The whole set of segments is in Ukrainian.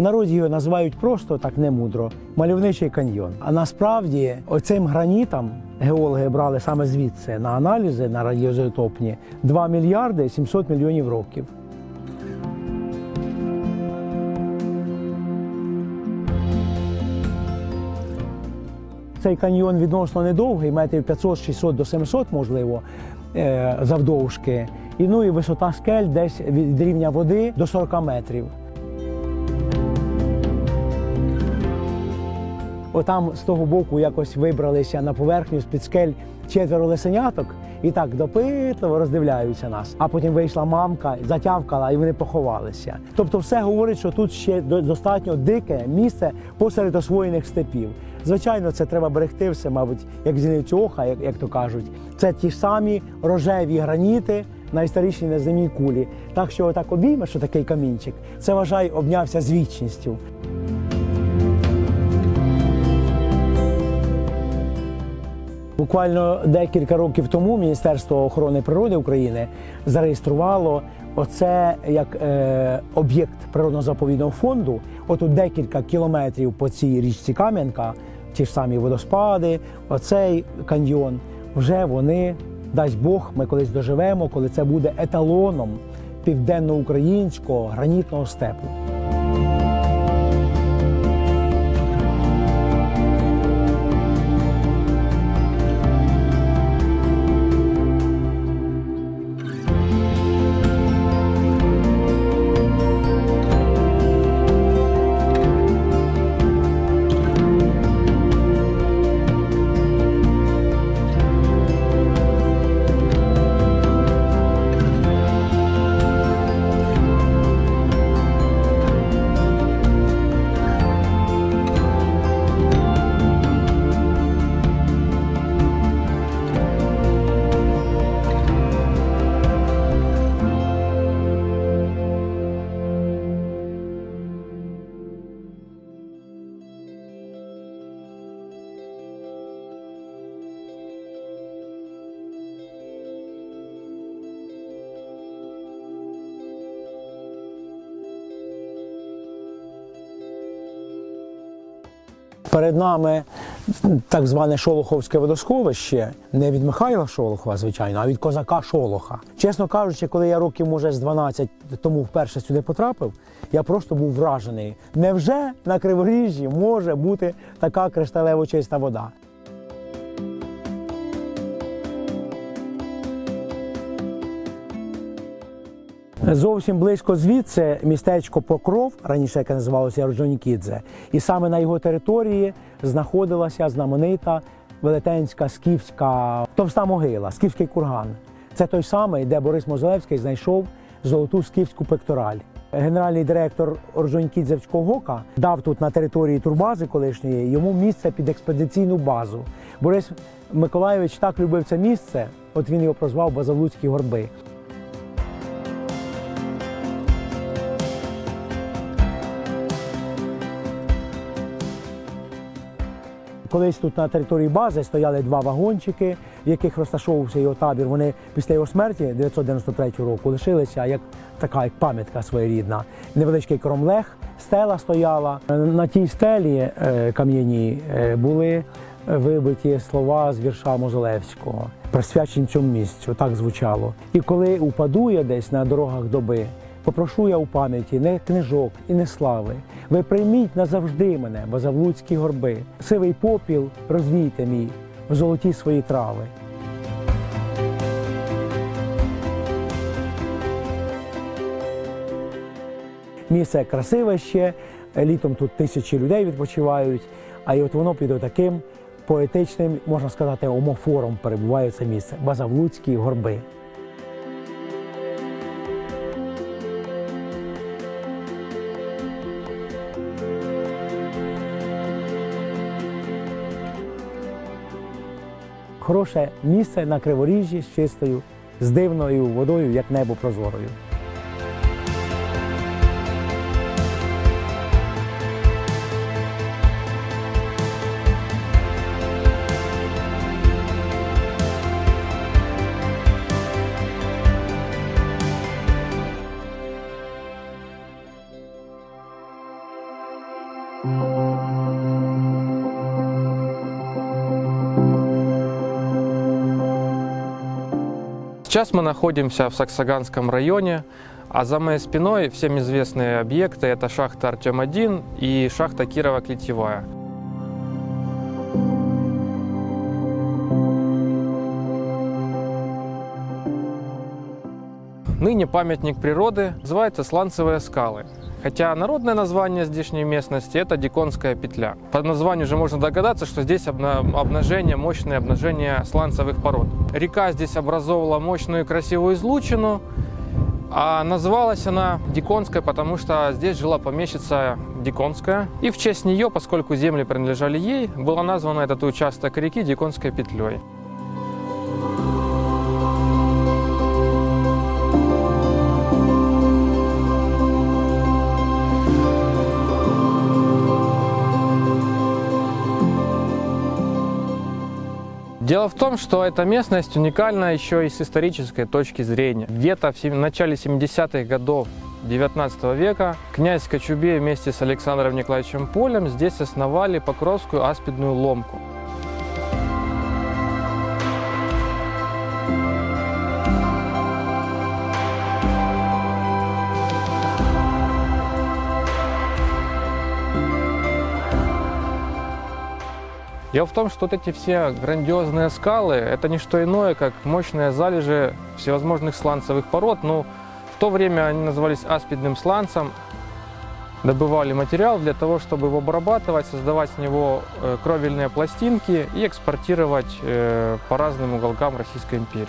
народі його називають просто так немудро мальовничий каньйон. А насправді оцим гранітом геологи брали саме звідси на аналізи на радіоізотопні 2 мільярди 700 мільйонів років. Цей каньйон відносно недовгий, метрів 500-600 до 700, можливо, е, завдовжки. І, ну, і висота скель десь від рівня води до 40 метрів. Отам з того боку якось вибралися на поверхню з-під скель четверо лисеняток і так допитливо роздивляються нас. А потім вийшла мамка, затявкала, і вони поховалися. Тобто, все говорить, що тут ще достатньо дике місце посеред освоєних степів. Звичайно, це треба берегти все, мабуть, як зіницю ока, як, як то кажуть. Це ті самі рожеві граніти. Найстаріші на земній кулі. Так що отак обійме, що такий камінчик, це вважай, обнявся з вічністю. Буквально декілька років тому Міністерство охорони природи України зареєструвало оце як е, об'єкт природно-заповідного фонду. Отут декілька кілометрів по цій річці Кам'янка, ті ж самі водоспади, оцей каньйон. Вже вони, дасть Бог, ми колись доживемо, коли це буде еталоном південноукраїнського гранітного степу. Перед нами так зване Шолоховське водосховище, не від Михайла Шолохова, звичайно, а від козака Шолоха. Чесно кажучи, коли я років, може, з 12 тому вперше сюди потрапив, я просто був вражений. Невже на Криворіжжі може бути така кришталево чиста вода? Зовсім близько звідси містечко Покров, раніше яке називалося Орджонікідзе, і саме на його території знаходилася знаменита велетенська скіфська товста могила, скіфський курган. Це той самий, де Борис Мозолевський знайшов золоту скіфську пектораль. Генеральний директор Орджонікідзевського ГОКа дав тут на території турбази колишньої йому місце під експедиційну базу. Борис Миколайович так любив це місце, от він його прозвав Базавлуцькі горби. Колись тут на території бази стояли два вагончики, в яких розташовувався його табір. Вони після його смерті 993 року лишилися як така як пам'ятка своєрідна. Невеличкий кромлех, стела стояла. На тій стелі е, кам'яній е, були вибиті слова з вірша Мозолевського, присвячені цьому місцю. Так звучало. І коли упаду я десь на дорогах доби, Попрошу я у пам'яті не книжок і не слави. Ви прийміть назавжди мене, базавлуцькі горби. Сивий попіл розвійте мій в золоті свої трави. Місце красиве ще, літом тут тисячі людей відпочивають, а і от воно під таким поетичним, можна сказати, омофором перебуває це місце Базавлуцькі горби. Хороше місце на криворіжжі з чистою, з дивною водою, як небо прозорою. Сейчас мы находимся в Саксаганском районе, а за моей спиной всем известные объекты – это шахта Артем-1 и шахта Кирова-Клетевая. Ныне памятник природы называется Сланцевые скалы. Хотя народное название здешней местности – это Диконская петля. По названию же можно догадаться, что здесь обна- обнажение, мощное обнажение сланцевых пород. Река здесь образовывала мощную и красивую излучину, а называлась она Диконская, потому что здесь жила помещица Диконская. И в честь нее, поскольку земли принадлежали ей, было названо этот участок реки Диконской петлей. Дело в том, что эта местность уникальна еще и с исторической точки зрения. Где-то в начале 70-х годов 19 века князь Кочубей вместе с Александром Николаевичем Полем здесь основали Покровскую аспидную ломку. Дело в том, что вот эти все грандиозные скалы – это не что иное, как мощные залежи всевозможных сланцевых пород. Ну, в то время они назывались аспидным сланцем. Добывали материал для того, чтобы его обрабатывать, создавать с него э, кровельные пластинки и экспортировать э, по разным уголкам Российской империи.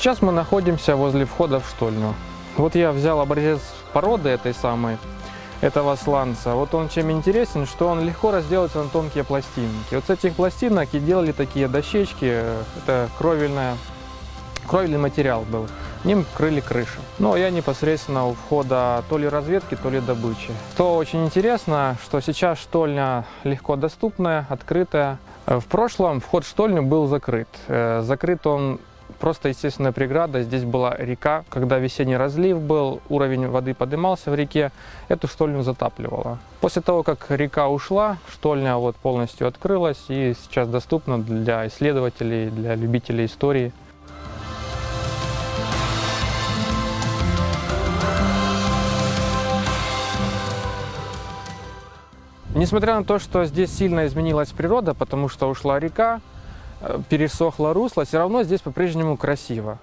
Сейчас мы находимся возле входа в штольню. Вот я взял образец породы этой самой, этого сланца. Вот он чем интересен, что он легко разделается на тонкие пластинки. Вот с этих пластинок и делали такие дощечки. Это кровельная, кровельный материал был. Ним крыли крыши. Ну, а я непосредственно у входа то ли разведки, то ли добычи. Что очень интересно, что сейчас штольня легко доступная, открытая. В прошлом вход в штольню был закрыт. Э, Закрыт он просто естественная преграда. Здесь была река. Когда весенний разлив был, уровень воды поднимался в реке, эту штольню затапливало. После того, как река ушла, штольня вот полностью открылась и сейчас доступна для исследователей, для любителей истории. Несмотря на то, что здесь сильно изменилась природа, потому что ушла река, пересохло русло, все равно здесь по-прежнему красиво.